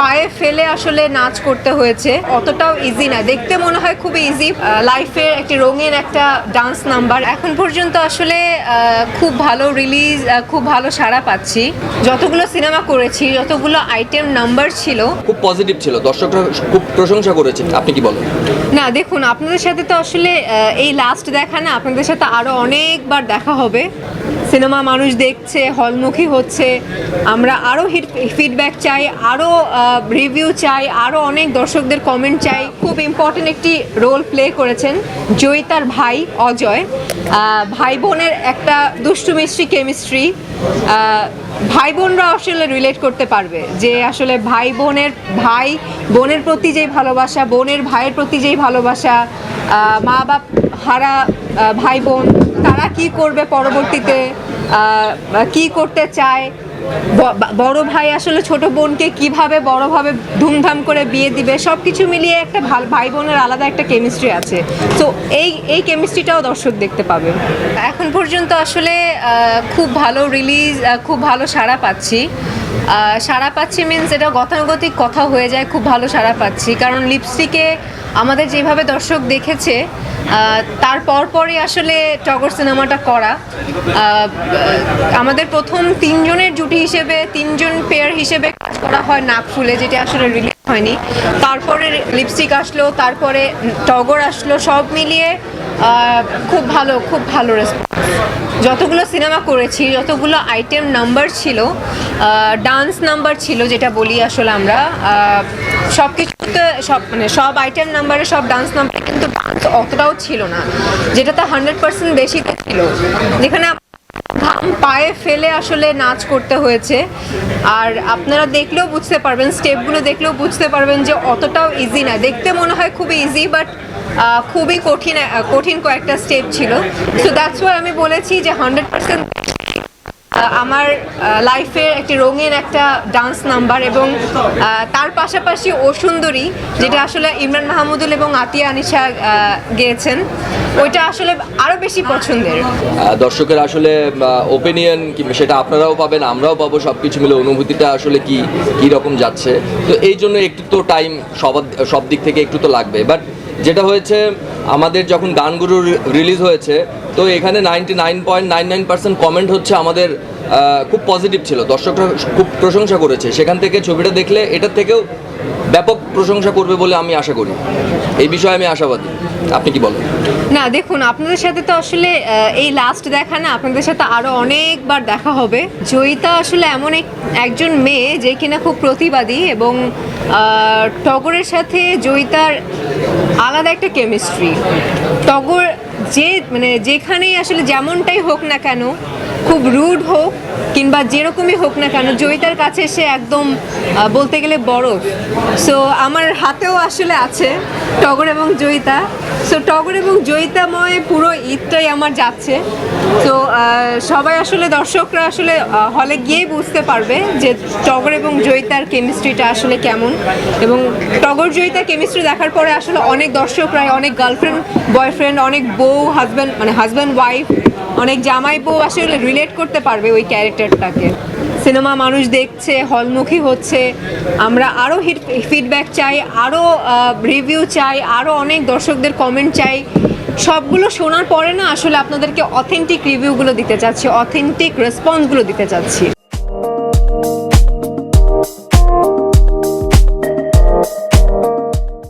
পায়ে ফেলে আসলে নাচ করতে হয়েছে। অতটাও ইজি না। দেখতে মনে হয় খুব ইজি লাইফের একটি রঙিন একটা ডান্স নাম্বার এখন পর্যন্ত আসলে খুব ভালো রিলিজ খুব ভালো সাড়া পাচ্ছি। যতগুলো সিনেমা করেছি যতগুলো আইটেম নাম্বার ছিল। খুব পজিটিভ ছিল। দর্শকরা খুব প্রশংসা করেছে আপনি কি বলেন? না দেখুন আপনাদের সাথে তো আসলে এই লাস্ট দেখা না আপনাদের সাথে আরও অনেকবার দেখা হবে। সিনেমা মানুষ দেখছে, হলমুখী হচ্ছে। আমরা আরও হিট ফিডব্যাক চাই আরও রিভিউ চাই আরও অনেক দর্শকদের কমেন্ট চাই। খুব ইম্পর্টেন্ট একটি রোল প্লে করেছেন জয়িতার ভাই অজয়। ভাই বোনের একটা দুষ্টু মিষ্টি কেমিস্ট্রি ভাই বোনরা আসলে রিলেট করতে পারবে যে আসলে ভাই বোনের ভাই, বোনের প্রতি যেই ভালোবাসা, বোনের ভাইয়ের প্রতি যেই ভালোবাসা মা বাপ হারা ভাই বোন তারা কি করবে পরবর্তীতে? কি করতে চায়? বড় ভাই আসলে ছোট বোনকে কীভাবে বড়ভাবে ধুমধাম করে বিয়ে দিবে? সব কিছু মিলিয়ে একটা ভালো, ভাই বোনের আলাদা একটা কেমিস্ট্রি আছে। তো এই এই কেমিস্ট্রিটাও দর্শক দেখতে পাবে। এখন পর্যন্ত আসলে খুব ভালো রিলিজ খুব ভালো সাড়া পাচ্ছি। সাড়া পাচ্ছি মিনস এটা গতানুগতিক কথা হয়ে যায়, খুব ভালো সাড়া পাচ্ছি। কারণ লিপস্টিকে আমাদের যেভাবে দর্শক দেখেছে তার পরপরই আসলে টগর সিনেমাটা করা। আমাদের প্রথম তিনজনের জুটি হিসেবে, তিনজন পেয়ার হিসেবে কাজ করা হয় নাক ফুলে, যেটা আসলে রিলিজ হয়নি। তারপরে লিপস্টিক আসলো, তারপরে টগর আসলো, সব মিলিয়ে খুব ভালো খুব ভালো রেসপন্স যতগুলো সিনেমা করেছি, যতগুলো আইটেম নাম্বার ছিল ডান্স নাম্বার ছিল যেটা বলি আসলে আমরা সব কিছুতে সব মানে সব আইটেম নাম্বারে সব ডান্স নাম্বারে কিন্তু ডান্স অতটাও ছিল না, যেটাতে হান্ড্রেড পার্সেন্ট বেশিতে ছিল। যেখানে পায়ে ফেলে আসলে নাচ করতে হয়েছে। আর আপনারা দেখলেও বুঝতে পারবেন, স্টেপগুলো দেখলেও বুঝতে পারবেন যে অতটাও ইজি না। দেখতে মনে হয় খুবই ইজি বাট খুবই কঠিন কঠিন কয়েকটা স্টেপ ছিল। সো দ্যাটস ওয়াই আমি বলেছি যে হান্ড্রেড পার্সেন্ট আমার লাইফের একটি রঙিন একটা ডান্স নাম্বার এবং তার পাশাপাশি ও সুন্দরী, যেটা আসলে ইমরান মাহমুদুল এবং আতিয়া আনিশা গেয়েছেন, ওইটা আসলে আরও বেশি পছন্দের। দর্শকের আসলে ওপিনিয়ন সেটা আপনারাও পাবেন, আমরাও পাবো সব কিছু মিলে অনুভূতিটা আসলে কি, কী রকম যাচ্ছে। তো এই জন্য একটু তো টাইম সব সব দিক থেকে একটু তো লাগবে। বাট যেটা হয়েছে, আমাদের যখন গানগুলো রিলিজ হয়েছে, তো এখানে ninety nine point nine nine percent comment হচ্ছে আমাদের খুব পজিটিভ ছিল। দর্শকরা খুব প্রশংসা করেছে। সেখান থেকে ছবিটা দেখলে, এটার থেকেও ব্যাপক প্রশংসা করবে বলে আমি আশা করি। এই বিষয়ে আমি আশাবাদী। আপনি কি বলেন? না, দেখুন, আপনাদের সাথে তো আসলে এই লাস্ট দেখা না, আপনাদের সাথে আরও অনেকবার দেখা হবে। জয়িতা আসলে এমন এক, একজন মেয়ে যে কিনা খুব প্রতিবাদী এবং টগরের সাথে জয়িতার আলাদা একটা কেমিস্ট্রি টগর যে মানে যেখানেই আসলে যেমনটাই হোক না কেন, খুব রুড হোক কিংবা যেরকমই হোক না কেন, জয়িতার কাছে সে একদম বলতে গেলে বড় সো আমার হাতেও আসলে আছে। টগর এবং জয়িতা। সো টগর এবং জয়িতাময় পুরো ঈদটাই আমার যাচ্ছে। তো সবাই আসলে, দর্শকরা আসলে হলে গিয়েই বুঝতে পারবে যে টগর এবং জয়িতার কেমিস্ট্রিটা আসলে কেমন। এবং টগর, জয়িতা কেমিস্ট্রি দেখার পরে আসলে অনেক দর্শকরাই, অনেক গার্লফ্রেন্ড বয়ফ্রেন্ড অনেক বউ হাজব্যান্ড মানে হাজব্যান্ড ওয়াইফ অনেক জামাই বউ আসলে রিলেট করতে পারবে ওই ক্যারেক্টারটাকে সিনেমা মানুষ দেখছে, হলমুখী হচ্ছে। আমরা আরও হিট ফিডব্যাক চাই আরও রিভিউ চাই আরও অনেক দর্শকদের কমেন্ট চাই। সবগুলো শোনার পরে না আসলে আপনাদেরকে অথেন্টিক রিভিউগুলো দিতে চাচ্ছি অথেন্টিক রেসপন্সগুলো দিতে চাচ্ছি।